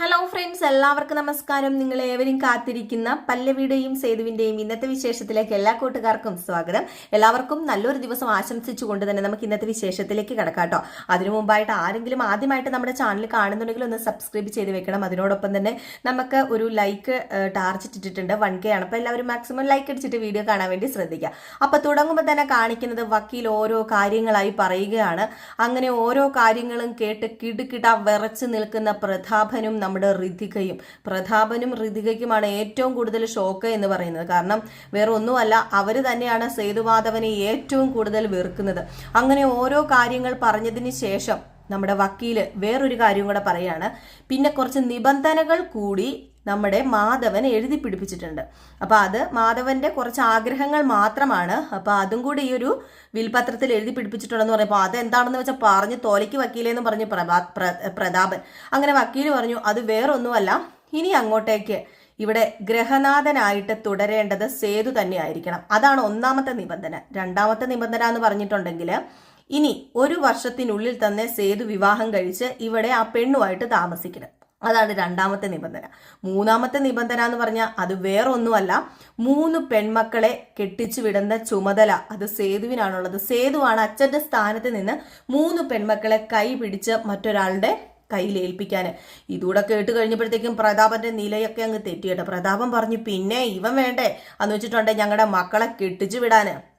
Hello friends എല്ലാവർക്കും നമസ്കാരം. നിങ്ങൾ ഏവരും കാത്തിരിക്കുന്ന പല്ലവിയുടെയും സേതുവിന്റെയും ഇന്നത്തെ വിശേഷത്തിലേക്ക് എല്ലാ കൂട്ടുകാർക്കും സ്വാഗതം. എല്ലാവർക്കും നല്ലൊരു ദിവസം ആശംസിച്ചുകൊണ്ട് തന്നെ നമുക്ക് ഇന്നത്തെ വിശേഷത്തിലേക്ക് കിടക്കാട്ടോ അതിനു മുമ്പായിട്ട് ആരെങ്കിലും ആദ്യമായിട്ട് നമ്മുടെ ചാനൽ കാണുന്നുണ്ടെങ്കിൽ ഒന്ന് സബ്സ്ക്രൈബ് ചെയ്ത് വെക്കണം. അതിനോടൊപ്പം തന്നെ നമുക്ക് ഒരു ലൈക്ക് ടാർജറ്റ് ഇട്ടിട്ടുണ്ട്. വൺ കെ ആണ്. അപ്പോൾ എല്ലാവരും മാക്സിമം ലൈക്ക് അടിച്ചിട്ട് വീഡിയോ കാണാൻ വേണ്ടി ശ്രദ്ധിക്കുക. അപ്പോൾ തുടങ്ങുമ്പോൾ തന്നെ കാണിക്കുന്നത് വക്കീൽ ഓരോ കാര്യങ്ങളായി പറയുകയാണ്. അങ്ങനെ ഓരോ കാര്യങ്ങളും കേട്ട് കിടുകിട വിറച്ച് നിൽക്കുന്ന പ്രതാപനും നമ്മുടെ ഋതികയും പ്രതാപനും ഋതികയ്ക്കുമാണ് ഏറ്റവും കൂടുതൽ ഷോക്ക് എന്ന് പറയുന്നത്. കാരണം വേറെ ഒന്നുമല്ല അവർ തന്നെയാണ് സേതുമാധവനെ ഏറ്റവും കൂടുതൽ വെറുക്കുന്നത്. അങ്ങനെ ഓരോ കാര്യങ്ങൾ പറഞ്ഞതിന് ശേഷം നമ്മുടെ വക്കീൽ വേറൊരു കാര്യം കൂടെ പറയാണ്. പിന്നെ കുറച്ച് നിബന്ധനകൾ കൂടി നമ്മുടെ മാധവൻ എഴുതി പിടിപ്പിച്ചിട്ടുണ്ട്. അപ്പൊ അത് മാധവന്റെ കുറച്ച് ആഗ്രഹങ്ങൾ മാത്രമാണ്. അപ്പോൾ അതും കൂടി ഈ ഒരു വിൽപത്രത്തിൽ എഴുതി പിടിപ്പിച്ചിട്ടുണ്ടെന്ന് പറയുമ്പോൾ അതെന്താണെന്ന് വെച്ചാൽ പറഞ്ഞ് തോലയ്ക്ക് വക്കീലെന്ന് പറഞ്ഞ് പ്രഭാ പ്ര- പ്രതാപൻ. അങ്ങനെ വക്കീൽ പറഞ്ഞു അത് വേറൊന്നുമല്ല. ഇനി അങ്ങോട്ടേക്ക് ഇവിടെ ഗ്രഹനാഥനായിട്ട് തുടരേണ്ടത് സേതു തന്നെ ആയിരിക്കണം അതാണ് ഒന്നാമത്തെ നിബന്ധന. രണ്ടാമത്തെ നിബന്ധന എന്ന് പറഞ്ഞിട്ടുണ്ടെങ്കിൽ ഇനി ഒരു വർഷത്തിനുള്ളിൽ തന്നെ സേതു വിവാഹം കഴിച്ച് ഇവിടെ ആ പെണ്ണുമായിട്ട് താമസിക്കണം. അതാണ് രണ്ടാമത്തെ നിബന്ധന. മൂന്നാമത്തെ നിബന്ധന എന്ന് പറഞ്ഞാൽ അത് വേറൊന്നുമല്ല. മൂന്ന് പെൺമക്കളെ കെട്ടിച്ചു വിടുന്ന ചുമതല അത് സേതുവിനാണുള്ളത്. സേതുവാണ് അച്ഛന്റെ സ്ഥാനത്ത് നിന്ന് മൂന്ന് പെൺമക്കളെ കൈ പിടിച്ച് മറ്റൊരാളുടെ കയ്യിൽ ഏൽപ്പിക്കാൻ ഇതൂടെ കേട്ട് കഴിഞ്ഞപ്പോഴത്തേക്കും പ്രതാപന്റെ നിലയൊക്കെ അങ്ങ് തെറ്റിയട്ടോ പ്രതാപം പറഞ്ഞു പിന്നെ ഇവൻ വേണ്ടേ? എന്ന് വെച്ചിട്ടുണ്ടെങ്കിൽ ഞങ്ങളുടെ മക്കളെ കെട്ടിച്ചു വിടാന്.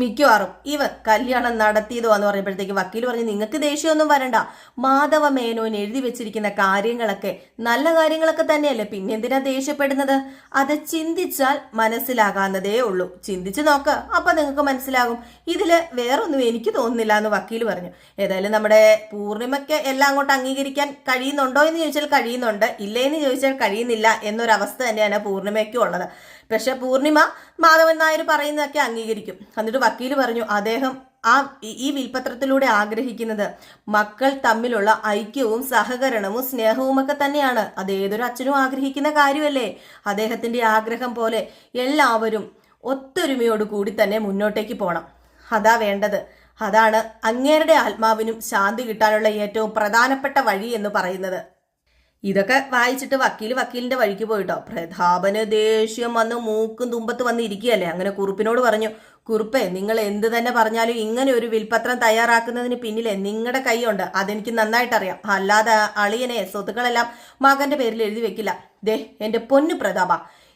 മിക്കവാറും ഇവൻ കല്യാണം നടത്തിയതോ എന്ന് പറയുമ്പോഴത്തേക്ക് വക്കീൽ പറഞ്ഞ് നിങ്ങൾക്ക് ദേഷ്യമൊന്നും വരണ്ട. മാധവ മേനോൻ എഴുതി വെച്ചിരിക്കുന്ന കാര്യങ്ങളൊക്കെ നല്ല കാര്യങ്ങളൊക്കെ തന്നെയല്ലേ. പിന്നെ എന്തിനാ ദേഷ്യപ്പെടുന്നത്? അത് ചിന്തിച്ചാൽ മനസ്സിലാകാവുന്നതേ ഉള്ളൂ. ചിന്തിച്ചു നോക്ക്. അപ്പൊ നിങ്ങൾക്ക് മനസ്സിലാകും. ഇതിൽ വേറൊന്നും എനിക്ക് തോന്നുന്നില്ല എന്ന് വക്കീൽ പറഞ്ഞു. ഏതായാലും നമ്മുടെ പൂർണിമയ്ക്ക് എല്ലാം അങ്ങോട്ട് അംഗീകരിക്കാൻ കഴിയുന്നുണ്ടോ എന്ന് ചോദിച്ചാൽ കഴിയുന്നുണ്ട്. ഇല്ലേ എന്ന് ചോദിച്ചാൽ കഴിയുന്നില്ല എന്നൊരവസ്ഥ തന്നെയാണ് പൂർണിമയ്ക്കും ഉള്ളത് പക്ഷെ പൂർണിമ മാധവൻ നായർ പറയുന്നതൊക്കെ അംഗീകരിക്കും. എന്നിട്ട് വക്കീൽ പറഞ്ഞു അദ്ദേഹം ആ ഈ- വിൽപത്രത്തിലൂടെ ആഗ്രഹിക്കുന്നത് മക്കൾ തമ്മിലുള്ള ഐക്യവും സഹകരണവും സ്നേഹവും ഒക്കെ തന്നെയാണ്. അത് ഏതൊരു അച്ഛനും ആഗ്രഹിക്കുന്ന കാര്യമല്ലേ? അദ്ദേഹത്തിന്റെ ആഗ്രഹം പോലെ എല്ലാവരും ഒത്തൊരുമയോട് കൂടി തന്നെ മുന്നോട്ടേക്ക് പോണം. അതാ വേണ്ടത്. അതാണ് അങ്ങേരുടെ ആത്മാവിനും ശാന്തി കിട്ടാനുള്ള ഏറ്റവും പ്രധാനപ്പെട്ട വഴി എന്ന് പറയുന്നത്. ഇതൊക്കെ വായിച്ചിട്ട് വക്കീൽ വക്കീലിന്റെ വഴിക്ക് പോയിട്ടോ. പ്രതാപന് ദേഷ്യം വന്ന് മൂക്കും തുമ്പത്ത് വന്ന് ഇരിക്കുകയല്ലേ? അങ്ങനെ കുറുപ്പിനോട് പറഞ്ഞു കുറുപ്പേ നിങ്ങൾ എന്ത് തന്നെ പറഞ്ഞാലും ഇങ്ങനെ ഒരു വിൽപത്രം തയ്യാറാക്കുന്നതിന് പിന്നിലെ നിങ്ങളുടെ കൈയുണ്ട്. അതെനിക്ക് നന്നായിട്ടറിയാം. അല്ലാതെ അളിയനെ സ്വത്തുക്കളെല്ലാം മകന്റെ പേരിൽ എഴുതി വെക്കില്ല. ദേ എന്റെ പൊന്നു പ്രതാപ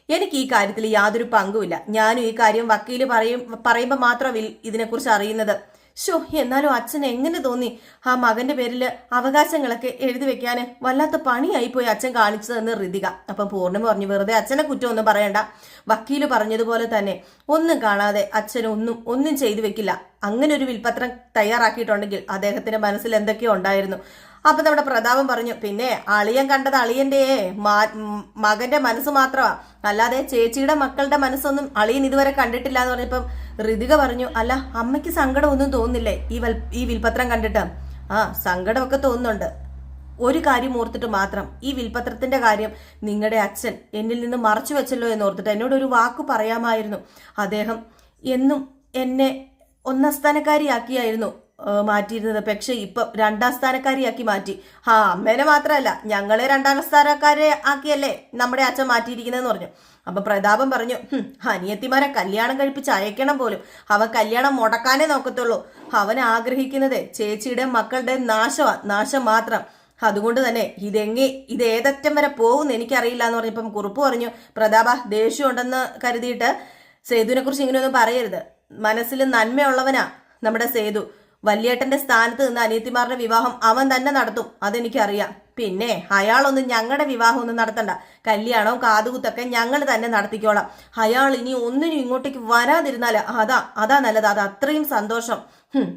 എനിക്ക് ഈ കാര്യത്തിൽ യാതൊരു പങ്കുമില്ല. ഞാനും ഈ കാര്യം വക്കീൽ പറയും പറയുമ്പോൾ മാത്രം ഇതിനെക്കുറിച്ച് അറിയുന്നത്. ഷോ എന്നാലും അച്ഛന് എങ്ങനെ തോന്നി ആ മകന്റെ പേരിൽ അവകാശങ്ങളൊക്കെ എഴുതി വെക്കാന് വല്ലാത്ത പണിയായി പോയി അച്ഛൻ കാണിച്ചതെന്ന് ഋതിക. അപ്പം പൂർണം പറഞ്ഞു വെറുതെ അച്ഛനെ കുറ്റം ഒന്നും പറയണ്ട. വക്കീൽ പറഞ്ഞതുപോലെ തന്നെ. ഒന്നും കാണാതെ അച്ഛൻ ഒന്നും ഒന്നും ചെയ്തു വെക്കില്ല. അങ്ങനെ ഒരു വിൽപത്രം തയ്യാറാക്കിയിട്ടുണ്ടെങ്കിൽ അദ്ദേഹത്തിന്റെ മനസ്സിൽ എന്തൊക്കെയോ ഉണ്ടായിരുന്നു. അപ്പൊ നമ്മുടെ പ്രതാപം പറഞ്ഞു പിന്നെ അളിയൻ കണ്ടത് അളിയന്റെ മകന്റെ മനസ്സ് മാത്രമാ. അല്ലാതെ ചേച്ചിയുടെ മക്കളുടെ മനസ്സൊന്നും അളിയൻ ഇതുവരെ കണ്ടിട്ടില്ല എന്ന് പറഞ്ഞപ്പം ഋതിക പറഞ്ഞു അല്ല അമ്മയ്ക്ക് സങ്കടമൊന്നും തോന്നുന്നില്ലേ ഈ വൽ ഈ വിൽപത്രം കണ്ടിട്ട്? ആ സങ്കടമൊക്കെ തോന്നുന്നുണ്ട്. ഒരു കാര്യം ഓർത്തിട്ട് മാത്രം. ഈ വിൽപത്രത്തിന്റെ കാര്യം നിങ്ങളുടെ അച്ഛൻ എന്നിൽ നിന്ന് മറച്ചു വെച്ചല്ലോ എന്ന് ഓർത്തിട്ട് എന്നോട് ഒരു വാക്ക് പറയാമായിരുന്നു. അദ്ദേഹം എന്നും എന്നെ ഒന്നാം സ്ഥാനക്കാരിയാക്കിയായിരുന്നു മാറ്റിയിരുന്നത്. പക്ഷെ ഇപ്പൊ രണ്ടാം സ്ഥാനക്കാരിയാക്കി മാറ്റി. ആ അമ്മേനെ മാത്രമല്ല ഞങ്ങളെ രണ്ടാം സ്ഥാനക്കാരെ ആക്കിയല്ലേ നമ്മുടെ അച്ഛൻ മാറ്റിയിരിക്കുന്നതെന്ന് പറഞ്ഞു. അപ്പൊ പ്രതാപം പറഞ്ഞു "ഹും, അനിയത്തിമാരെ കല്യാണം കഴിപ്പിച്ച് അയക്കണം പോലും. അവൻ കല്യാണം മുടക്കാനേ നോക്കത്തുള്ളൂ. അവൻ ആഗ്രഹിക്കുന്നത് ചേച്ചിയുടെ മക്കളുടെ നാശമാ നാശം മാത്രം. അതുകൊണ്ട് തന്നെ ഇതെങ്ങി ഇത് ഏതറ്റം വരെ പോകും എനിക്കറിയില്ല എന്ന് പറഞ്ഞപ്പം കുറുപ്പ് പറഞ്ഞു പ്രതാപ ദേഷ്യം ഉണ്ടെന്ന് കരുതിയിട്ട് സേതുവിനെ കുറിച്ച് ഇങ്ങനെയൊന്നും പറയരുത്. മനസ്സിൽ നന്മയുള്ളവനാ നമ്മുടെ സേതു. വല്യേട്ടന്റെ സ്ഥാനത്ത് നിന്ന് അനിയത്തിമാരുടെ വിവാഹം അവൻ തന്നെ നടത്തും അതെനിക്കറിയാം. പിന്നെ അയാളൊന്നും ഞങ്ങളുടെ വിവാഹം ഒന്നും നടത്തണ്ട. കല്യാണവും കാതുകുത്തൊക്കെ ഞങ്ങൾ തന്നെ നടത്തിക്കോളാം. അയാൾ ഇനി ഒന്നിനും ഇങ്ങോട്ടേക്ക് വരാതിരുന്നാൽ അതാ അതാ നല്ലത്. അത് അത്രയും സന്തോഷം.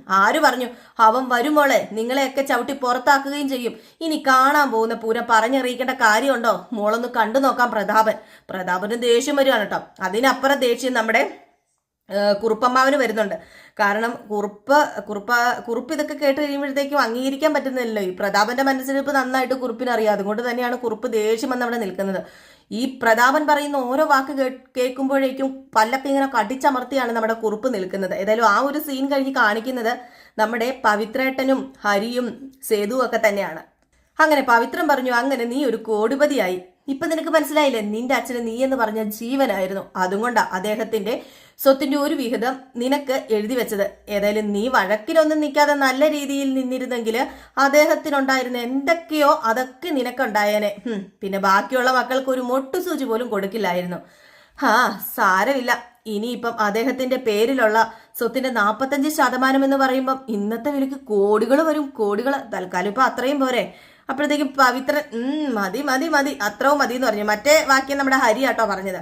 ആര് പറഞ്ഞു? അവൻ വരുമോളെ നിങ്ങളെയൊക്കെ ചവിട്ടി പുറത്താക്കുകയും ചെയ്യും. ഇനി കാണാൻ പോകുന്ന പൂരം പറഞ്ഞറിയിക്കേണ്ട കാര്യമുണ്ടോ? മോളൊന്ന് കണ്ടു നോക്കാം പ്രതാപൻ. പ്രതാപന് ദേഷ്യം വരികയാണ് കേട്ടോ. അതിനപ്പുറം ദേഷ്യം നമ്മുടെ കുറുപ്പമ്മാവന് വരുന്നുണ്ട്. കാരണം കുറുപ്പ് കുറുപ്പ കുറുപ്പ് ഇതൊക്കെ കേട്ട് കഴിയുമ്പോഴത്തേക്കും അംഗീകരിക്കാൻ പറ്റുന്നില്ലല്ലോ. ഈ പ്രതാപന്റെ മനസ്സിലിപ്പ് നന്നായിട്ട് കുറുപ്പിന് അറിയാം അതുകൊണ്ട് തന്നെയാണ് കുറുപ്പ് ദേഷ്യം വന്ന് അവിടെ നിൽക്കുന്നത്. ഈ പ്രതാപൻ പറയുന്ന ഓരോ വാക്ക് കേൾക്കുമ്പോഴേക്കും പല്ലൊക്കെ ഇങ്ങനെ കടിച്ചമർത്തിയാണ് നമ്മുടെ കുറുപ്പ് നിൽക്കുന്നത്. ഏതായാലും ആ ഒരു സീൻ കഴിഞ്ഞ് കാണിക്കുന്നത് നമ്മുടെ പവിത്രേട്ടനും ഹരിയും സേതുവും ഒക്കെ തന്നെയാണ്. അങ്ങനെ പവിത്രം പറഞ്ഞു അങ്ങനെ നീ ഒരു കോടിപതിയായി. ഇപ്പൊ നിനക്ക് മനസ്സിലായില്ലേ? നിന്റെ അച്ഛന് നീ എന്ന് പറഞ്ഞ ജീവനായിരുന്നു. അതുകൊണ്ടാ അദ്ദേഹത്തിന്റെ സ്വത്തിന്റെ ഒരു വിഹിതം നിനക്ക് എഴുതി വെച്ചത്. ഏതായാലും നീ വഴക്കിലൊന്നും നിൽക്കാതെ നല്ല രീതിയിൽ നിന്നിരുന്നെങ്കിൽ അദ്ദേഹത്തിനുണ്ടായിരുന്ന എന്തൊക്കെയോ അതൊക്കെ നിനക്കുണ്ടായേനെ. പിന്നെ ബാക്കിയുള്ള മക്കൾക്ക് ഒരു മൊട്ടു സൂചി പോലും കൊടുക്കില്ലായിരുന്നു. ആ സാരമില്ല. ഇനിയിപ്പം അദ്ദേഹത്തിന്റെ പേരിലുള്ള സ്വത്തിന്റെ നാപ്പത്തഞ്ച് ശതമാനം എന്ന് പറയുമ്പം ഇന്നത്തെ വിലക്ക് കോടികൾ വരും കോടികൾ. തൽക്കാലം ഇപ്പൊ അത്രയും പോരെ. അപ്പോഴത്തേക്കും പവിത്ര മതി മതി മതി അത്രവും മതി എന്ന് പറഞ്ഞു. മറ്റേ വാക്യം നമ്മുടെ ഹരി ആട്ടോ പറഞ്ഞത്.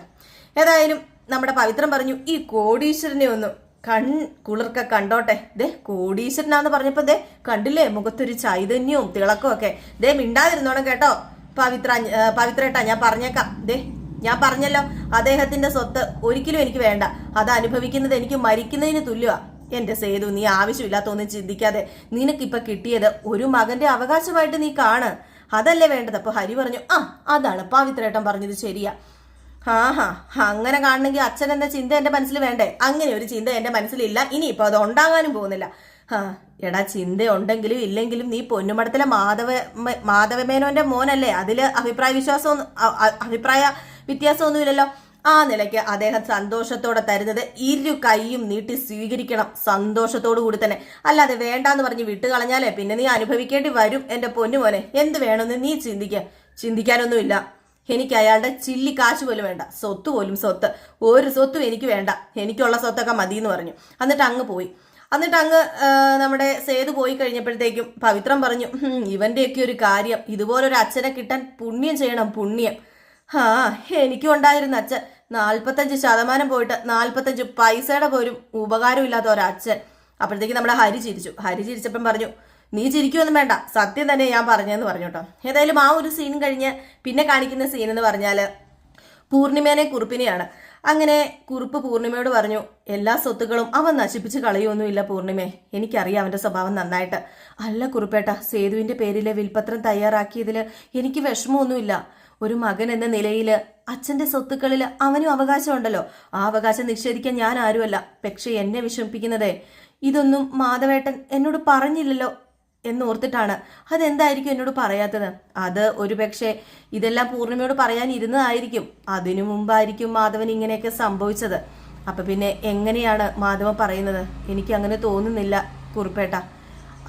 ഏതായാലും നമ്മുടെ പവിത്രൻ പറഞ്ഞു ഈ കോടീശ്വരനെ ഒന്ന് കൺ കുളിർക്ക കണ്ടോട്ടെ. ദേ കോടീശ്വരനാന്ന് പറഞ്ഞപ്പോ ദേ കണ്ടില്ലേ? മുഖത്തൊരു ചൈതന്യവും തിളക്കവും ഒക്കെ. ദേ മിണ്ടാതിരുന്നോണം കേട്ടോ. പവിത്ര പവിത്രേട്ടാ ഞാൻ പറഞ്ഞേക്കാം. ദേ ഞാൻ പറഞ്ഞല്ലോ അദ്ദേഹത്തിന്റെ സ്വത്ത് ഒരിക്കലും എനിക്ക് വേണ്ട. അത് അനുഭവിക്കുന്നത് എനിക്ക് മരിക്കുന്നതിന് തുല്യമാ എന്റെ സേതു നീ ആവശ്യമില്ലാത്തൊന്നും ചിന്തിക്കാതെ നിനക്കിപ്പൊ കിട്ടിയത് ഒരു മകന്റെ അവകാശമായിട്ട് നീ കാണ്. അതല്ലേ വേണ്ടത്? അപ്പൊ ഹരി പറഞ്ഞു ആ അതാണ് പവിത്രേട്ടൻ പറഞ്ഞത് ശരിയാ. ഹാ ഹാ അങ്ങനെ കാണണമെങ്കിൽ അച്ഛൻ എന്ന ചിന്ത എന്റെ മനസ്സിൽ വേണ്ടേ? അങ്ങനെ ഒരു ചിന്ത എന്റെ മനസ്സിലില്ല. ഇനിയിപ്പോ അത് ഉണ്ടാകാനും പോകുന്നില്ല. ആ എടാ ചിന്ത ഉണ്ടെങ്കിലും ഇല്ലെങ്കിലും നീ പൊന്നുമടത്തിലെ മാധവ മാധവമേനോന്റെ മോനല്ലേ? അതിൽ അഭിപ്രായ വിശ്വാസം അഭിപ്രായ വ്യത്യാസമൊന്നുമില്ലല്ലോ. ആ നിലയ്ക്ക് അദ്ദേഹം സന്തോഷത്തോടെ തരുന്നത് ഇരു കൈയും നീട്ടി സ്വീകരിക്കണം. സന്തോഷത്തോടു കൂടി തന്നെ. അല്ലാതെ വേണ്ടാന്ന് പറഞ്ഞ് വിട്ടു കളഞ്ഞാലേ പിന്നെ നീ അനുഭവിക്കേണ്ടി വരും. എന്റെ പൊന്നുമോനെ എന്ത് വേണമെന്ന് നീ ചിന്തിക്ക. ചിന്തിക്കാനൊന്നുമില്ല. എനിക്ക് അയാളുടെ ചില്ലി കാശ് പോലും വേണ്ട. സ്വത്ത് പോലും സ്വത്ത്. ഒരു സ്വത്തും എനിക്ക് വേണ്ട. എനിക്കുള്ള സ്വത്തൊക്കെ മതി എന്ന് പറഞ്ഞു. എന്നിട്ട് അങ്ങ് പോയി. എന്നിട്ട് അങ്ങ് നമ്മുടെ സേതു പോയി കഴിഞ്ഞപ്പോഴത്തേക്കും പവിത്രം പറഞ്ഞു "ഹും, ഇവന്റെയൊക്കെ ഒരു കാര്യം. ഇതുപോലൊരു അച്ഛനെ കിട്ടാൻ പുണ്യം ചെയ്യണം പുണ്യം. ആ എനിക്കും ഉണ്ടായിരുന്ന അച്ഛൻ. നാൽപ്പത്തഞ്ച് ശതമാനം പോയിട്ട് നാൽപ്പത്തഞ്ച് പൈസയുടെ പോലും ഉപകാരമില്ലാത്ത ഒരച്ഛൻ. അപ്പോഴത്തേക്ക് നമ്മുടെ ഹരി ചിരിച്ചു. ഹരി ചിരിച്ചപ്പം പറഞ്ഞു നീ ചിരിക്കുമെന്നും വേണ്ട. സത്യം തന്നെ ഞാൻ പറഞ്ഞെന്ന് പറഞ്ഞു കേട്ടോ. ഏതായാലും ആ ഒരു സീൻ കഴിഞ്ഞ് പിന്നെ കാണിക്കുന്ന സീൻ എന്ന് പറഞ്ഞാൽ പൂർണിമേനെ കുറുപ്പിനെയാണ്. അങ്ങനെ കുറുപ്പ് പൂർണിമയോട് പറഞ്ഞു എല്ലാ സ്വത്തുക്കളും അവൻ നശിപ്പിച്ച് കളയൊന്നുമില്ല പൂർണിമേ. എനിക്കറിയാം അവന്റെ സ്വഭാവം നന്നായിട്ട്. അല്ല കുറുപ്പേട്ട സേതുവിന്റെ പേരിലെ വിൽപത്രം തയ്യാറാക്കിയതിൽ എനിക്ക് വിഷമമൊന്നുമില്ല. ഒരു മകൻ എന്ന നിലയിൽ അച്ഛന്റെ സ്വത്തുക്കളിൽ അവനും അവകാശമുണ്ടല്ലോ. ആ അവകാശം നിഷേധിക്കാൻ ഞാൻ ആരുമല്ല. പക്ഷെ എന്നെ വിഷമിപ്പിക്കുന്നതേ ഇതൊന്നും മാധവേട്ടൻ എന്നോട് പറഞ്ഞില്ലല്ലോ എന്നോർത്തിട്ടാണ്. അതെന്തായിരിക്കും എന്നോട് പറയാത്തത്? അത് ഒരുപക്ഷെ ഇതെല്ലാം പൂർണിമയോട് പറയാൻ ഇരുന്നതായിരിക്കും. അതിനു മുമ്പായിരിക്കും മാധവൻ ഇങ്ങനെയൊക്കെ സംഭവിച്ചത്. അപ്പൊ പിന്നെ എങ്ങനെയാണ് മാധവൻ പറയുന്നത്? എനിക്ക് അങ്ങനെ തോന്നുന്നില്ല കുറുപ്പേട്ട.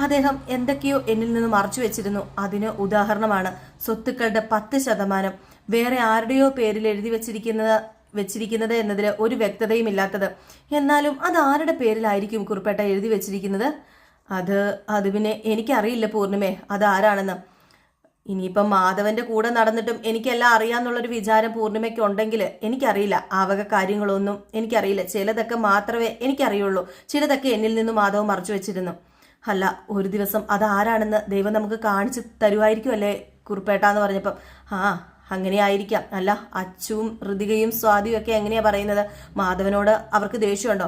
അദ്ദേഹം എന്തൊക്കെയോ എന്നിൽ നിന്ന് മറച്ചു വെച്ചിരുന്നു. അതിന് ഉദാഹരണമാണ് സ്വത്തുക്കളുടെ പത്ത് ശതമാനം. വേറെ ആരുടെയോ പേരിൽ എഴുതി വെച്ചിരിക്കുന്നത് വെച്ചിരിക്കുന്നത് എന്നതിൽ ഒരു വ്യക്തതയും ഇല്ലാത്തത്. എന്നാലും അത് ആരുടെ പേരിലായിരിക്കും കുറിപ്പേട്ട എഴുതി വെച്ചിരിക്കുന്നത്? അത് അത് പിന്നെ എനിക്കറിയില്ല പൂർണിമേ അത് ആരാണെന്ന്. ഇനിയിപ്പം മാധവന്റെ കൂടെ നടന്നിട്ടും എനിക്കെല്ലാം അറിയാന്നുള്ളൊരു വിചാരം പൂർണിമയ്ക്ക് ഉണ്ടെങ്കിൽ എനിക്കറിയില്ല. ആവക കാര്യങ്ങളൊന്നും എനിക്കറിയില്ല. ചിലതൊക്കെ മാത്രമേ എനിക്കറിയുള്ളൂ. ചിലതൊക്കെ എന്നിൽ നിന്ന് മാധവ് മറച്ചു വെച്ചിരുന്നു. അല്ല ഒരു ദിവസം അത് ആരാണെന്ന് ദൈവം നമുക്ക് കാണിച്ചു തരുമായിരിക്കുമല്ലേ കുറിപ്പേട്ടാന്ന് പറഞ്ഞപ്പം. ആ അങ്ങനെ ആയിരിക്കാം അല്ല അച്ചുവും ഋതികയും സ്വാതിയും ഒക്കെ എങ്ങനെയാ പറയുന്നത്? മാധവനോട് അവർക്ക് ദേഷ്യമുണ്ടോ?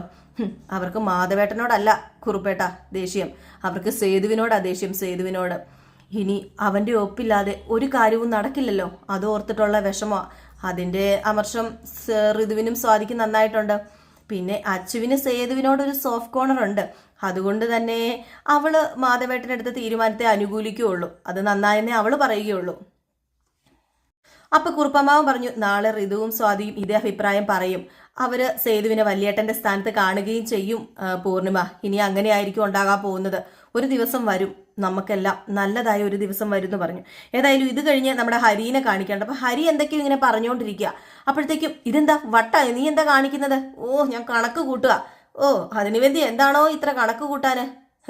അവർക്ക് മാധവേട്ടനോടല്ല കുറുപ്പേട്ട ദേഷ്യം. അവർക്ക് സേതുവിനോടാ ദേഷ്യം സേതുവിനോട്. ഇനി അവന്റെ ഒപ്പില്ലാതെ ഒരു കാര്യവും നടക്കില്ലല്ലോ? അത് ഓർത്തിട്ടുള്ള വിഷമോ അതിന്റെ അമർഷം ഋതുവിനും സ്വാതിക്കും നന്നായിട്ടുണ്ട്. പിന്നെ അച്ചുവിന് സേതുവിനോടൊരു സോഫ്റ്റ് കോർണർ ഉണ്ട്. അതുകൊണ്ട് തന്നെ അവൾ മാധവേട്ടനെടുത്ത തീരുമാനത്തെ അനുകൂലിക്കുകയുള്ളൂ. അത് നന്നായെന്നേ അവൾ പറയുകയുള്ളൂ. അപ്പൊ കുറുപ്പമ്മാവൻ പറഞ്ഞു നാളെ ഋതുവും സ്വാതിയും ഇതേ അഭിപ്രായം പറയും. അവർ സേതുവിനെ വല്യേട്ടന്റെ സ്ഥാനത്ത് കാണുകയും ചെയ്യും പൂർണിമ. ഇനി അങ്ങനെ ആയിരിക്കും ഉണ്ടാകാൻ പോകുന്നത്. ഒരു ദിവസം വരും. നമുക്കെല്ലാം നല്ലതായ ഒരു ദിവസം വരും എന്ന് പറഞ്ഞു. ഏതായാലും ഇത് കഴിഞ്ഞ് നമ്മുടെ ഹരിനെ കാണിക്കേണ്ട അപ്പൊ ഹരി എന്തൊക്കെയോ ഇങ്ങനെ പറഞ്ഞുകൊണ്ടിരിക്കുക അപ്പോഴത്തേക്കും ഇതെന്താ? വട്ട നീ എന്താ കാണിക്കുന്നത്? ഓ ഞാൻ കണക്ക് കൂട്ടുക. ഓ അതിനു വേണ്ടി എന്താണോ ഇത്ര കണക്ക് കൂട്ടാന്?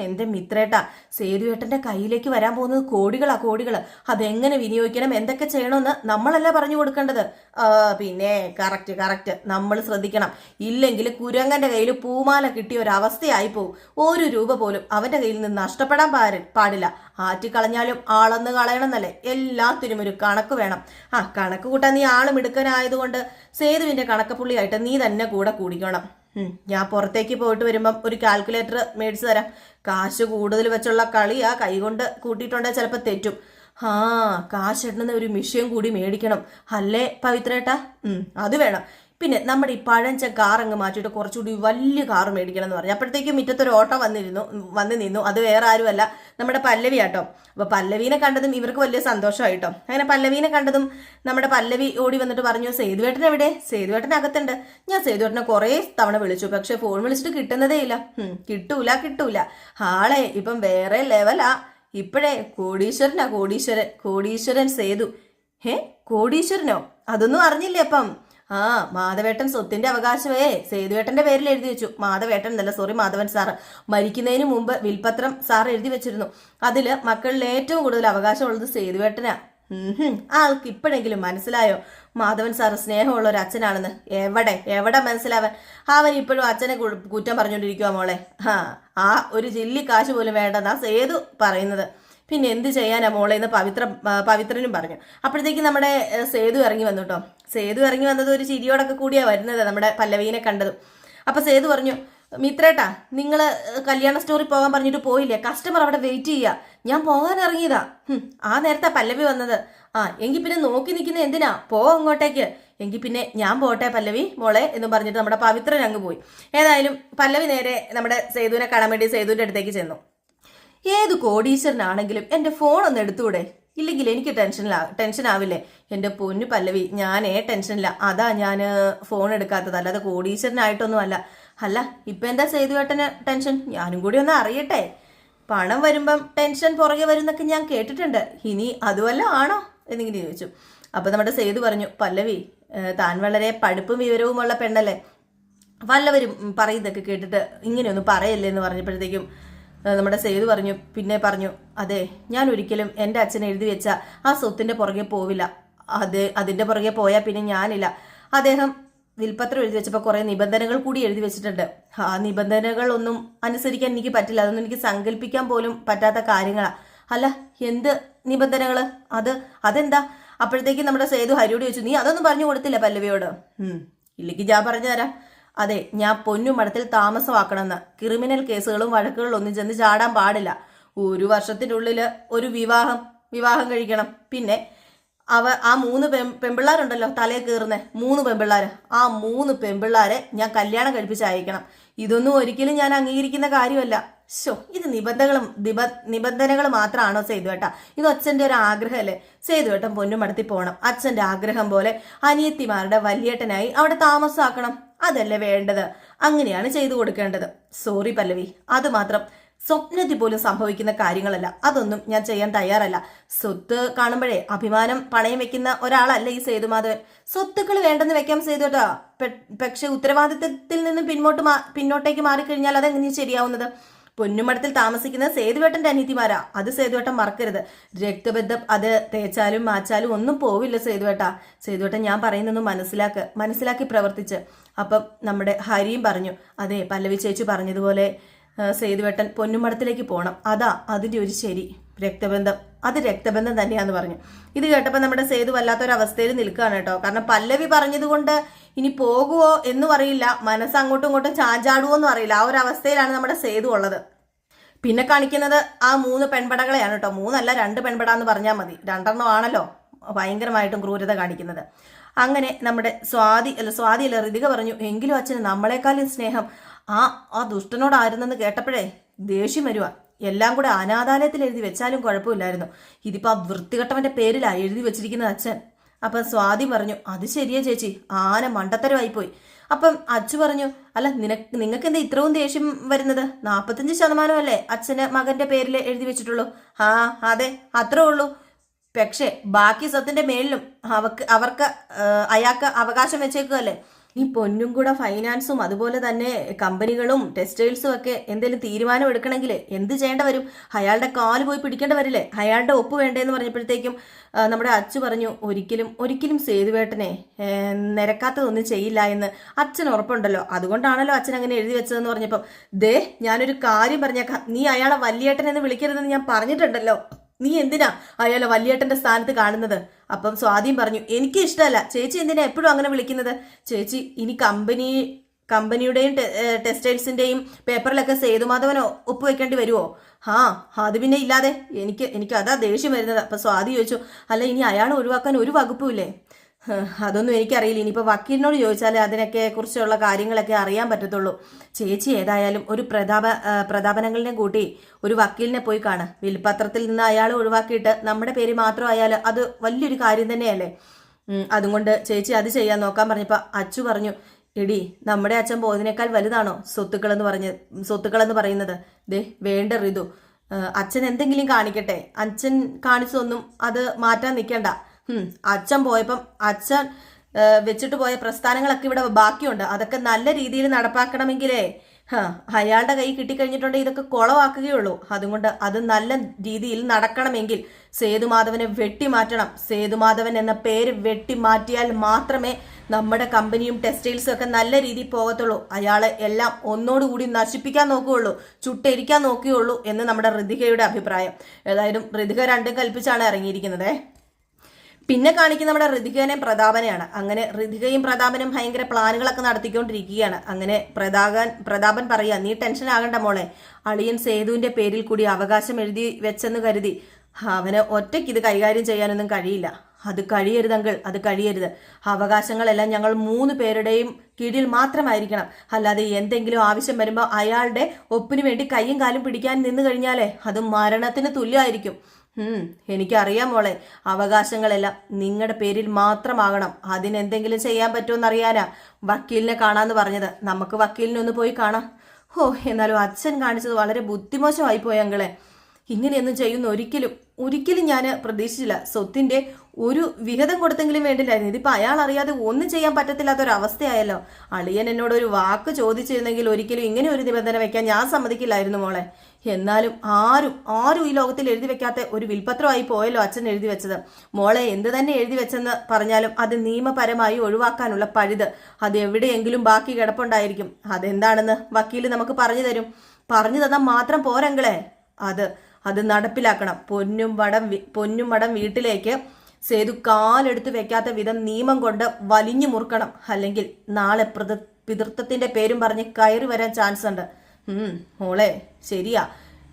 എന്റെ മിത്രേട്ടാ സേതുവേട്ടന്റെ കയ്യിലേക്ക് വരാൻ പോകുന്നത് കോടികളാ കോടികൾ അതെങ്ങനെ വിനിയോഗിക്കണം എന്തൊക്കെ ചെയ്യണമെന്ന് നമ്മളല്ല പറഞ്ഞു കൊടുക്കേണ്ടത്? പിന്നെ കറക്റ്റ് കറക്റ്റ് നമ്മൾ ശ്രദ്ധിക്കണം. ഇല്ലെങ്കിൽ കുരങ്ങന്റെ കയ്യിൽ പൂമാല കിട്ടിയ ഒരു അവസ്ഥയായി പോകും ഒരു രൂപ പോലും അവന്റെ കയ്യിൽ നിന്ന് നഷ്ടപ്പെടാൻ പാടില്ല. ആറ്റിക്കളഞ്ഞാലും ആളെന്ന് കളയണമെന്നല്ലേ എല്ലാത്തിനും ഒരു കണക്ക് വേണം. ആ കണക്ക് കൂട്ടാൻ നീ ആളും സേതുവിന്റെ കണക്കപ്പുള്ളിയായിട്ട് നീ തന്നെ കൂടെ കൂടിക്കണം. ഞാൻ പുറത്തേക്ക് പോയിട്ട് വരുമ്പം ഒരു കാൽക്കുലേറ്റർ മേടിച്ചു തരാം. കാശ് കൂടുതൽ വെച്ചുള്ള കളി ആ കൈകൊണ്ട് കൂട്ടിയിട്ടുണ്ടെങ്കിൽ ചിലപ്പോൾ തെറ്റും. ആ കാശ് ഇടുന്ന ഒരു മിഷ്യൻ കൂടി മേടിക്കണം. അല്ലേ പവിത്രേട്ടാ? അത് വേണം. പിന്നെ നമ്മുടെ ഈ പഴഞ്ച കാർ അങ്ങ് മാറ്റിയിട്ട് കുറച്ചുകൂടി വലിയ കാർ മേടിക്കണം എന്ന് പറഞ്ഞു. അപ്പോഴത്തേക്കും മുറ്റത്തൊരു ഓട്ടോ വന്നിരുന്നു വന്ന് നിന്നു. അത് വേറെ ആരുമല്ല നമ്മുടെ പല്ലവി ആട്ടോ. അപ്പൊ പല്ലവീനെ കണ്ടതും ഇവർക്ക് വലിയ സന്തോഷമായിട്ടോ അങ്ങനെ പല്ലവീനെ കണ്ടതും നമ്മുടെ പല്ലവി ഓടി വന്നിട്ട് പറഞ്ഞു സേതുവേട്ടൻ എവിടെ? സേതുവേട്ടൻ അകത്തുണ്ട്. ഞാൻ സേതുവേട്ടനെ കുറേ തവണ വിളിച്ചു പക്ഷെ ഫോൺ വിളിച്ചിട്ട് കിട്ടുന്നതേ ഇല്ല. കിട്ടൂല കിട്ടൂല. ആളെ ഇപ്പം വേറെ ലെവലാ ഇപ്പോഴേ കോടീശ്വരനാ കോടീശ്വരൻ കോടീശ്വരൻ സേതു. ഹേ കോടീശ്വരനോ? അതൊന്നും അറിഞ്ഞില്ലേ അപ്പം? ആ മാധവേട്ടൻ സ്വത്തിന്റെ അവകാശമേ. സേതുവേട്ടന്റെ പേരിൽ എഴുതി വെച്ചു. മാധവേട്ടൻ എന്നല്ല സോറി മാധവൻ സാറ്. മരിക്കുന്നതിന് മുമ്പ് വിൽപത്രം സാർ എഴുതി വെച്ചിരുന്നു. അതിൽ മക്കളിൽ ഏറ്റവും കൂടുതൽ അവകാശമുള്ളത് സേതുവേട്ടനാ. ആൾക്ക് ഇപ്പോഴെങ്കിലും മനസ്സിലായോ? മാധവൻ സാറ് സ്നേഹമുള്ള ഒരു അച്ഛനാണെന്ന്. എവിടെ? എവിടെ മനസ്സിലാവാൻ? അവൻ ഇപ്പോഴും അച്ഛനെ കുറ്റം പറഞ്ഞുകൊണ്ടിരിക്കുവാ മോളെ. ആ ആ ഒരു ജില്ലി കാശ് പോലും വേണ്ടെന്നാ സേതു പറയുന്നത്. പിന്നെ എന്ത് ചെയ്യാനാ മോളെ എന്ന് പവിത്ര പവിത്രനും പറഞ്ഞു. അപ്പോഴത്തേക്ക് നമ്മുടെ സേതു ഇറങ്ങി വന്നു കേട്ടോ. സേതു ഇറങ്ങി വന്നത് ഒരു ചിരിയോടൊക്കെ കൂടിയാ വരുന്നത് നമ്മുടെ പല്ലവീനെ കണ്ടത്. അപ്പൊ സേതു പറഞ്ഞു മിത്രേട്ടാ നിങ്ങൾ കല്യാണ സ്റ്റോറി പോകാൻ പറഞ്ഞിട്ട് പോയില്ലേ? കസ്റ്റമർ അവിടെ വെയിറ്റ് ചെയ്യുക ഞാൻ പോകാൻ ഇറങ്ങിയതാ. ആ നേരത്തെ പല്ലവി വന്നത്. ആ എങ്കിൽ പിന്നെ നോക്കി നിൽക്കുന്ന എന്തിനാ? പോ അങ്ങോട്ടേക്ക്. എങ്കിൽ പിന്നെ ഞാൻ പോട്ടെ പല്ലവി മോളെ എന്ന് പറഞ്ഞിട്ട് നമ്മുടെ പവിത്രൻ അങ്ങ് പോയി. ഏതായാലും പല്ലവി നേരെ നമ്മുടെ സേതുവിനെ കാണാൻ വേണ്ടി സേതുവിന്റെ അടുത്തേക്ക് ചെന്നു. ഏത് കോടീശ്വരനാണെങ്കിലും എന്റെ ഫോൺ ഒന്ന് എടുത്തുകൂടെ? ഇല്ലെങ്കിൽ എനിക്ക് ടെൻഷനിലാ ആവില്ലേ? എന്റെ പൊന്നു പല്ലവി ഞാനേ ടെൻഷനില്ല അതാ ഞാൻ ഫോൺ എടുക്കാത്തത്. അല്ലാതെ കോടീശ്വരനായിട്ടൊന്നും അല്ല അല്ല ഇപ്പം എന്താ സേതുവേട്ടന് ടെൻഷൻ ഞാനും കൂടി ഒന്ന് അറിയട്ടെ. പണം വരുമ്പം ടെൻഷൻ പുറകെ വരുന്നൊക്കെ ഞാൻ കേട്ടിട്ടുണ്ട്. ഇനി അതുമല്ല ആണോ? എന്നിങ്ങനെ ചോദിച്ചു. അപ്പം നമ്മുടെ സേതു പറഞ്ഞു പല്ലവി താൻ വളരെ പഠിപ്പും വിവരവുമുള്ള പെണ്ണല്ലേ? വല്ലവരും പറയുന്നതൊക്കെ കേട്ടിട്ട് ഇങ്ങനെയൊന്നും പറയല്ലേ? എന്ന് പറഞ്ഞപ്പോഴത്തേക്കും നമ്മുടെ സെയ്ത് പറഞ്ഞു പിന്നെ പറഞ്ഞു അതെ ഞാൻ ഒരിക്കലും എന്റെ അച്ഛൻ എഴുതി വെച്ച ആ സ്വത്തിന്റെ പുറകെ പോവില്ല. അതെ അതിന്റെ പുറകെ പോയാൽ പിന്നെ ഞാനില്ല. അദ്ദേഹം വിൽപ്പത്രം എഴുതി വെച്ചപ്പോൾ കുറേ നിബന്ധനകൾ കൂടി എഴുതി വെച്ചിട്ടുണ്ട്. ആ നിബന്ധനകൾ ഒന്നും അനുസരിക്കാൻ എനിക്ക് പറ്റില്ല. അതൊന്നും എനിക്ക് സങ്കല്പിക്കാൻ പോലും പറ്റാത്ത കാര്യങ്ങളാണ് അല്ല എന്ത് നിബന്ധനകൾ അത് അതെന്താ? അപ്പോഴത്തേക്ക് നമ്മുടെ സേതു ഹരിയോട് ചോദിച്ചു നീ അതൊന്നും പറഞ്ഞു കൊടുത്തില്ല പല്ലവിയോട്? ഇല്ലെങ്കിൽ ഞാൻ പറഞ്ഞു തരാം അതെ ഞാൻ പൊന്നുമടത്തിൽ താമസമാക്കണമെന്ന്. ക്രിമിനൽ കേസുകളും വഴക്കുകളും ഒന്നും ചെന്ന് ചാടാൻ പാടില്ല. ഒരു വർഷത്തിനുള്ളിൽ ഒരു വിവാഹം വിവാഹം കഴിക്കണം. പിന്നെ അവ ആ മൂന്ന് പെൺ പെൺപിള്ളാരുണ്ടല്ലോ തലയിൽ കയറുന്നേ മൂന്ന് പെമ്പിള്ളാർ ആ മൂന്ന് പെൺപിള്ളാരെ ഞാൻ കല്യാണം കഴിപ്പിച്ച് അയക്കണം ഇതൊന്നും ഒരിക്കലും ഞാൻ അംഗീകരിക്കുന്ന കാര്യമല്ല. ശോ ഇത് നിബന്ധനകളും നിബ നിബന്ധനകൾ മാത്രമാണോ സേതുവേട്ട ഇത് അച്ഛന്റെ ഒരു ആഗ്രഹമല്ലേ? സേതുവേട്ടൻ പൊന്നുമടത്തി പോകണം അച്ഛന്റെ ആഗ്രഹം പോലെ അനിയത്തിമാരുടെ വലിയേട്ടനായി അവിടെ താമസമാക്കണം. അതല്ലേ വേണ്ടത്? അങ്ങനെയാണ് ചെയ്തു കൊടുക്കേണ്ടത്. സോറി പല്ലവി അത് മാത്രം. സ്വപ്നത്തിൽ പോലും സംഭവിക്കുന്ന കാര്യങ്ങളല്ല. അതൊന്നും ഞാൻ ചെയ്യാൻ തയ്യാറല്ല. സ്വത്ത് കാണുമ്പോഴേ അഭിമാനം പണയം വെക്കുന്ന ഒരാളല്ല ഈ സേതുമാധവൻ. സ്വത്തുക്കൾ വേണ്ടെന്ന് വെക്കാം സേതുട്ടാ പക്ഷെ ഉത്തരവാദിത്തത്തിൽ നിന്ന് പിന്നോട്ട് പിന്നോട്ടേക്ക് മാറിക്കഴിഞ്ഞാൽ അതെങ്ങനെയാണ് ശരിയാവുന്നത്? പൊന്നുമടത്തിൽ താമസിക്കുന്ന സേതുവേട്ടന്റെ അനീതിമാരാ അത് സേതുവേട്ടൻ മറക്കരുത്. രക്തബന്ധം അത് തേച്ചാലും മാച്ചാലും ഒന്നും പോവില്ല സേതുവേട്ട. സേതുവേട്ടൻ ഞാൻ പറയുന്നൊന്നും മനസ്സിലാക്ക്. മനസ്സിലാക്കി പ്രവർത്തിച്ച്. അപ്പം നമ്മുടെ ഹരിയും പറഞ്ഞു അതെ പല്ലവി ചേച്ചി പറഞ്ഞതുപോലെ സേതുവേട്ടൻ പൊന്നുമടത്തിലേക്ക് പോകണം അതാ അതിന്റെ ഒരു ശരി. രക്തബന്ധം. അത് രക്തബന്ധം തന്നെയാന്ന് പറഞ്ഞു. ഇത് കേട്ടപ്പോൾ നമ്മുടെ സേതു വല്ലാത്തൊരവസ്ഥയിൽ നിൽക്കുകയാണ് കേട്ടോ. കാരണം പല്ലവി പറഞ്ഞതുകൊണ്ട് ഇനി പോകുവോ എന്നും അറിയില്ല മനസ്സ് അങ്ങോട്ടും ഇങ്ങോട്ടും ചാഞ്ചാടുവോ എന്നും അറിയില്ല ആ ഒരു അവസ്ഥയിലാണ് നമ്മുടെ സേതു ഉള്ളത്. പിന്നെ കാണിക്കുന്നത് ആ മൂന്ന് പെൺപടകളെയാണ് കേട്ടോ. മൂന്നല്ല രണ്ട് പെൺപട എന്ന് പറഞ്ഞാൽ മതി. രണ്ടെണ്ണം ആണല്ലോ ഭയങ്കരമായിട്ടും ക്രൂരത കാണിക്കുന്നത്. അങ്ങനെ നമ്മുടെ സ്വാതി അല്ല സ്വാതി അല്ല ഋതിക പറഞ്ഞു എങ്കിലും അച്ഛന് നമ്മളെക്കാളും സ്നേഹം. ആ ആ ദുഷ്ടനോടായിരുന്നെന്ന് കേട്ടപ്പോഴേ ദേഷ്യം വരുവാ. എല്ലാം കൂടെ അനാഥാലയത്തിൽ എഴുതി വെച്ചാലും കുഴപ്പമില്ലായിരുന്നു. ഇതിപ്പോ ആ വൃത്തികെട്ടവന്റെ പേരിലാ എഴുതി വെച്ചിരിക്കുന്നത് അച്ഛൻ. അപ്പം സ്വാതി പറഞ്ഞു അത് ശരിയാ ചേച്ചി ആന മണ്ടത്തരമായി പോയി അപ്പം അച്ഛു പറഞ്ഞു അല്ല നിനക്ക് നിങ്ങൾക്ക് എന്താ ഇത്രയും ദേഷ്യം വരുന്നത്? നാൽപ്പത്തഞ്ച് ശതമാനമല്ലേ അച്ഛന് മകന്റെ പേരിൽ എഴുതി വെച്ചിട്ടുള്ളൂ. ആ അതെ അത്രേ ഉള്ളൂ. പക്ഷേ ബാക്കി സ്വത്തിന്റെ മേളിലും അവക്ക് അവർക്ക് അയാൾക്ക് അവകാശം വെച്ചേക്കുമല്ലേ ഈ പൊന്നും കൂടെ ഫൈനാൻസും അതുപോലെ തന്നെ കമ്പനികളും ടെക്സ്റ്റൈൽസും ഒക്കെ എന്തെങ്കിലും തീരുമാനം എടുക്കണമെങ്കിൽ എന്ത് ചെയ്യേണ്ട വരും? അയാളുടെ കാൽ പോയി പിടിക്കേണ്ട വരില്ലേ? അയാളുടെ ഒപ്പ് വേണ്ടേന്ന് പറഞ്ഞപ്പോഴത്തേക്കും നമ്മുടെ അച്ചു പറഞ്ഞു ഒരിക്കലും ഒരിക്കലും സേതുവേട്ടനെ നിരക്കാത്തതൊന്നും ചെയ്യില്ല എന്ന് അച്ഛൻ ഉറപ്പുണ്ടല്ലോ. അതുകൊണ്ടാണല്ലോ അച്ഛൻ അങ്ങനെ എഴുതി വെച്ചതെന്ന് പറഞ്ഞപ്പം. ദേ ഞാനൊരു കാര്യം പറഞ്ഞേക്കാം. നീ അയാളെ വലിയേട്ടനെന്ന് വിളിക്കരുതെന്ന് ഞാൻ പറഞ്ഞിട്ടുണ്ടല്ലോ. നീ എന്തിനാ അയാളെ വല്യേട്ടന്റെ സ്ഥാനത്ത് കാണുന്നത്? അപ്പം സ്വാധീൻ പറഞ്ഞു എനിക്ക് ഇഷ്ടമല്ല. ചേച്ചി എന്തിനാ എപ്പോഴും അങ്ങനെ വിളിക്കുന്നത്? ചേച്ചി ഇനി കമ്പനി കമ്പനിയുടെയും ടെക്സ്റ്റൈൽസിന്റെയും പേപ്പറിലൊക്കെ സേതുമാധവനോ ഒപ്പുവെക്കേണ്ടി വരുമോ ആ അത് പിന്നെ ഇല്ലാതെ. എനിക്ക് എനിക്ക് അതാ ദേഷ്യം വരുന്നത്. അപ്പൊ സ്വാതി ചോദിച്ചു അല്ല ഇനി അയാൾ ഒഴിവാക്കാൻ ഒരു വകുപ്പുമില്ലേ അതൊന്നും എനിക്കറിയില്ല. ഇനിയിപ്പോൾ വക്കീലിനോട് ചോദിച്ചാൽ അതിനൊക്കെ കുറിച്ചുള്ള കാര്യങ്ങളൊക്കെ അറിയാൻ പറ്റത്തുള്ളൂ. ചേച്ചി ഏതായാലും ഒരു പ്രതാപ പ്രതാപനങ്ങളിനെ കൂട്ടി ഒരു വക്കീലിനെ പോയി കാണുക വിൽപത്രത്തിൽ നിന്ന് അയാൾ ഒഴിവാക്കിയിട്ട് നമ്മുടെ പേര് മാത്രം ആയാൽ അത് വലിയൊരു കാര്യം തന്നെയല്ലേ? അതുകൊണ്ട് ചേച്ചി അത് ചെയ്യാൻ നോക്കാൻ പറഞ്ഞപ്പോൾ അച്ചു പറഞ്ഞു എടി നമ്മുടെ അച്ഛൻ പോയതിനേക്കാൾ വലുതാണോ സ്വത്തുക്കളെന്ന് പറഞ്ഞ് സ്വത്തുക്കളെന്ന് പറയുന്നത്? ദേ വേണ്ട ഋതു അച്ഛൻ എന്തെങ്കിലും കാണിക്കട്ടെ. അച്ഛൻ കാണിച്ചതൊന്നും അത് മാറ്റാൻ നിൽക്കണ്ട അച്ഛൻ പോയപ്പം അച്ഛൻ വെച്ചിട്ട് പോയ പ്രസ്ഥാനങ്ങളൊക്കെ ഇവിടെ ബാക്കിയുണ്ട്. അതൊക്കെ നല്ല രീതിയിൽ നടപ്പാക്കണമെങ്കിലേ അയാളുടെ കൈ കിട്ടിക്കഴിഞ്ഞിട്ടുണ്ടെങ്കിൽ ഇതൊക്കെ കുളവാക്കുകയുള്ളൂ. അതുകൊണ്ട് അത് നല്ല രീതിയിൽ നടക്കണമെങ്കിൽ സേതുമാധവനെ വെട്ടിമാറ്റണം. സേതുമാധവൻ എന്ന പേര് വെട്ടിമാറ്റിയാൽ മാത്രമേ നമ്മുടെ കമ്പനിയും ടെക്സ്റ്റൈൽസും ഒക്കെ നല്ല രീതിയിൽ പോകത്തുള്ളൂ. അയാളെ എല്ലാം ഒന്നോടുകൂടി നശിപ്പിക്കാൻ നോക്കുകയുള്ളൂ ചുട്ടരിക്കാൻ നോക്കുകയുള്ളൂ എന്ന് നമ്മുടെ ഋതികയുടെ അഭിപ്രായം. ഏതായാലും ഋതിക രണ്ടും കൽപ്പിച്ചാണ് ഇറങ്ങിയിരിക്കുന്നത്. പിന്നെ കാണിക്കുന്ന നമ്മുടെ ഋതികനെ പ്രതാപനെയാണ്. അങ്ങനെ ഋതികയും പ്രതാപനും ഭയങ്കര പ്ലാനുകളൊക്കെ നടത്തിക്കൊണ്ടിരിക്കുകയാണ്. അങ്ങനെ പ്രതാപൻ പ്രതാപൻ പറയുക നീ ടെൻഷൻ ആകണ്ട മോളെ. അളിയൻ സേതുവിന്റെ പേരിൽ കൂടി അവകാശം എഴുതി വെച്ചെന്ന് കരുതി. അവന് ഒറ്റയ്ക്ക് ഇത് കൈകാര്യം ചെയ്യാനൊന്നും കഴിയില്ല. അത് കഴിയരുത് അങ്കിൾ അത് കഴിയരുത്. അവകാശങ്ങളെല്ലാം ഞങ്ങൾ മൂന്ന് പേരുടെയും കീഴിൽ മാത്രമായിരിക്കണം. അല്ലാതെ എന്തെങ്കിലും ആവശ്യം വരുമ്പോൾ അയാളുടെ ഒപ്പിനു വേണ്ടി കൈയും കാലും പിടിക്കാൻ നിന്ന് കഴിഞ്ഞാലേ അത് മരണത്തിന് തുല്യമായിരിക്കും. എനിക്കറിയാം മോളെ. അവകാശങ്ങളെല്ലാം നിങ്ങളുടെ പേരിൽ മാത്രമാകണം. അതിനെന്തെങ്കിലും ചെയ്യാൻ പറ്റുമെന്നറിയാനാ വക്കീലിനെ കാണാന്ന് പറഞ്ഞത്. നമുക്ക് വക്കീലിനെ ഒന്ന് പോയി കാണാം. ഓ എന്നാലും അച്ഛൻ കാണിച്ചത് വളരെ ബുദ്ധിമോശമായി പോയി അങ്കളെ. ഇങ്ങനെയൊന്നും ചെയ്യുന്ന ഒരിക്കലും ഒരിക്കലും ഞാൻ പ്രതീക്ഷിച്ചില്ല. സ്വത്തിന്റെ ഒരു വിഹിതം കൊടുത്തെങ്കിലും വേണ്ടില്ലായിരുന്നു. ഇതിപ്പോ അയാൾ അറിയാതെ ഒന്നും ചെയ്യാൻ പറ്റത്തില്ലാത്തൊരവസ്ഥയായല്ലോ. അളിയൻ എന്നോട് ഒരു വാക്ക് ചോദിച്ചിരുന്നെങ്കിൽ ഒരിക്കലും ഇങ്ങനെ ഒരു നിബന്ധന വെക്കാൻ ഞാൻ സമ്മതിക്കില്ലായിരുന്നു മോളെ. എന്നാലും ആരും ആരും ഈ ലോകത്തിൽ എഴുതി വെക്കാത്ത ഒരു വിൽപത്രമായി പോയല്ലോ അച്ഛൻ എഴുതി വെച്ചത്. മോളെ എന്ത് തന്നെ എഴുതി വെച്ചെന്ന് പറഞ്ഞാലും അത് നിയമപരമായി ഒഴിവാക്കാനുള്ള പഴുത്. അത് എവിടെയെങ്കിലും ബാക്കി കിടപ്പുണ്ടായിരിക്കും. അതെന്താണെന്ന് വക്കീൽ നമുക്ക് പറഞ്ഞു തരും. പറഞ്ഞു തന്നാൽ മാത്രം പോരങ്ങളെ അത് അത് നടപ്പിലാക്കണം. പൊന്നും വടം പൊന്നും വടം വീട്ടിലേക്ക് സേതു കാലെടുത്ത് വെക്കാത്ത വിധം നിയമം കൊണ്ട് വലിഞ്ഞു മുറുക്കണം. അല്ലെങ്കിൽ നാളെ പിതൃത്വത്തിന്റെ പേരും പറഞ്ഞ് കയറി വരാൻ ചാൻസ് ഉണ്ട് മോളെ ശരിയാ.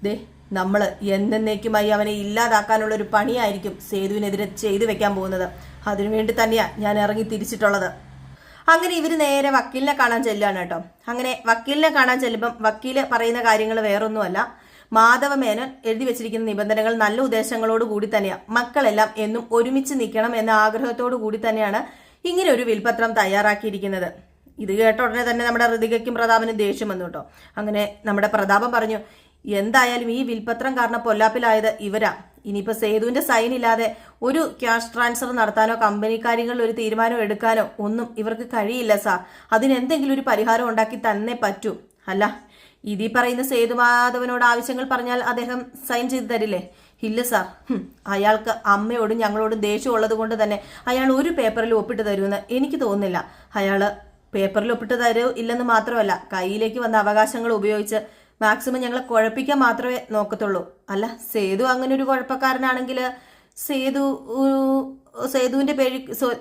ദേ നമ്മൾ എന്നേക്കുമായി അവനെ ഇല്ലാതാക്കാനുള്ള ഒരു പണിയായിരിക്കും സേതുവിനെതിരെ ചെയ്തു വെക്കാൻ പോകുന്നത്. അതിനു വേണ്ടി തന്നെയാ ഞാൻ ഇറങ്ങി തിരിച്ചിട്ടുള്ളത്. അങ്ങനെ ഇവർ നേരെ വക്കീലിനെ കാണാൻ ചെല്ലുകയാണ് കേട്ടോ. അങ്ങനെ വക്കീലിനെ കാണാൻ ചെല്ലുമ്പം വക്കീൽ പറയുന്ന കാര്യങ്ങൾ വേറൊന്നുമല്ല. മാധവ മേനോൻ എഴുതി വെച്ചിരിക്കുന്ന നിബന്ധനകൾ നല്ല ഉദ്ദേശങ്ങളോട് കൂടി തന്നെയാണ് മക്കളെല്ലാം എന്നും ഒരുമിച്ച് നിൽക്കണം എന്ന ആഗ്രഹത്തോടു കൂടി തന്നെയാണ് ഇങ്ങനെ ഒരു വിൽപത്രം തയ്യാറാക്കിയിരിക്കുന്നത്. ഇത് കേട്ട ഉടനെ തന്നെ നമ്മുടെ ഋതികയ്ക്കും പ്രതാപനും ദേഷ്യം വന്നു കേട്ടോ. അങ്ങനെ നമ്മുടെ പ്രതാപം പറഞ്ഞു എന്തായാലും ഈ വിൽപത്രം കാരണം പൊല്ലാപ്പിലായത് ഇവരാ. ഇനിയിപ്പോ സേതുവിന്റെ സൈൻ ഇല്ലാതെ ഒരു ക്യാഷ് ട്രാൻസ്ഫർ നടത്താനോ കമ്പനി കാര്യങ്ങളിൽ ഒരു തീരുമാനം എടുക്കാനോ ഒന്നും ഇവർക്ക് കഴിയില്ല സാർ അതിനെന്തെങ്കിലും ഒരു പരിഹാരം ഉണ്ടാക്കി തന്നെ പറ്റൂ. അല്ല ഇതീ പറയുന്ന സേതുമാധവനോട് ആവശ്യങ്ങൾ പറഞ്ഞാൽ അദ്ദേഹം സൈൻ ചെയ്തു തരില്ലേ? ഇല്ല സാർ അയാൾക്ക് അമ്മയോടും ഞങ്ങളോടും ദേഷ്യം ഉള്ളത് കൊണ്ട് തന്നെ അയാൾ ഒരു പേപ്പറിൽ ഒപ്പിട്ട് തരുമെന്ന് എനിക്ക് തോന്നുന്നില്ല. അയാൾ പേപ്പറിൽ ഒപ്പിട്ട് തരൂ ഇല്ലെന്ന് മാത്രമല്ല കയ്യിലേക്ക് വന്ന അവകാശങ്ങൾ ഉപയോഗിച്ച് മാക്സിമം ഞങ്ങളെ കുഴപ്പിക്കാൻ മാത്രമേ നോക്കത്തുള്ളൂ. അല്ല സേതു അങ്ങനെ ഒരു കുഴപ്പക്കാരനാണെങ്കിൽ സേതു സേതുവിന്റെ പേര്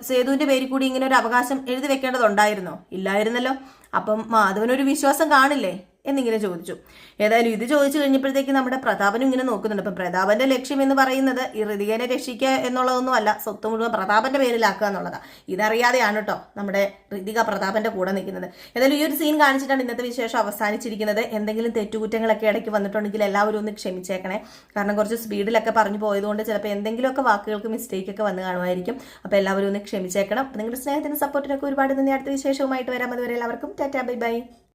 സേതുവിന്റെ പേരിൽ കൂടി ഇങ്ങനെ ഒരു അവകാശം എഴുതി വെക്കേണ്ടതുണ്ടായിരുന്നോ? ഇല്ലായിരുന്നല്ലോ. അപ്പം മാധവനൊരു വിശ്വാസം കാണില്ലേ? എന്നിങ്ങനെ ചോദിച്ചു. ഏതായാലും ഇത് ചോദിച്ചു കഴിഞ്ഞപ്പോഴത്തേക്ക് നമ്മുടെ പ്രതാപനും ഇങ്ങനെ നോക്കുന്നുണ്ട്. അപ്പം പ്രതാപന്റെ ലക്ഷ്യം എന്ന് പറയുന്നത് ഈ ഋതികനെ രക്ഷിക്കുക എന്നുള്ളതൊന്നും അല്ല സ്വത്ത് മുഴുവൻ പ്രതാപന്റെ പേരിലാക്കുക എന്നുള്ളതാണ് ഇതറിയാതെയാണ് കേട്ടോ നമ്മുടെ ഋതിക പ്രതാപന്റെ കൂടെ നിൽക്കുന്നത്. ഏതായാലും ഈ ഒരു സീൻ കാണിച്ചിട്ടാണ് ഇന്നത്തെ വിശേഷം അവസാനിച്ചിരിക്കുന്നത്. എന്തെങ്കിലും തെറ്റുകുറ്റങ്ങളൊക്കെ ഇടയ്ക്ക് വന്നിട്ടുണ്ടെങ്കിൽ എല്ലാവരും ഒന്ന് ക്ഷമിച്ചേക്കണേ. കാരണം കുറച്ച് സ്പീഡിലൊക്കെ പറഞ്ഞു പോയതുകൊണ്ട് ചിലപ്പോൾ എന്തെങ്കിലുമൊക്കെ വാക്കുകൾക്ക് മിസ്റ്റേക്ക് ഒക്കെ വന്ന് കാണുമായിരിക്കും. അപ്പോൾ എല്ലാവരും ഒന്ന് ക്ഷമിച്ചേക്കണം. നിങ്ങളുടെ സ്നേഹത്തിനും സപ്പോർട്ടിനൊക്കെ ഒരുപാട് നന്ദി. അടുത്ത വിശേഷവുമായിട്ട് വരാം. അതുവരെ എല്ലാവർക്കും ടാറ്റാ ബൈ ബൈ.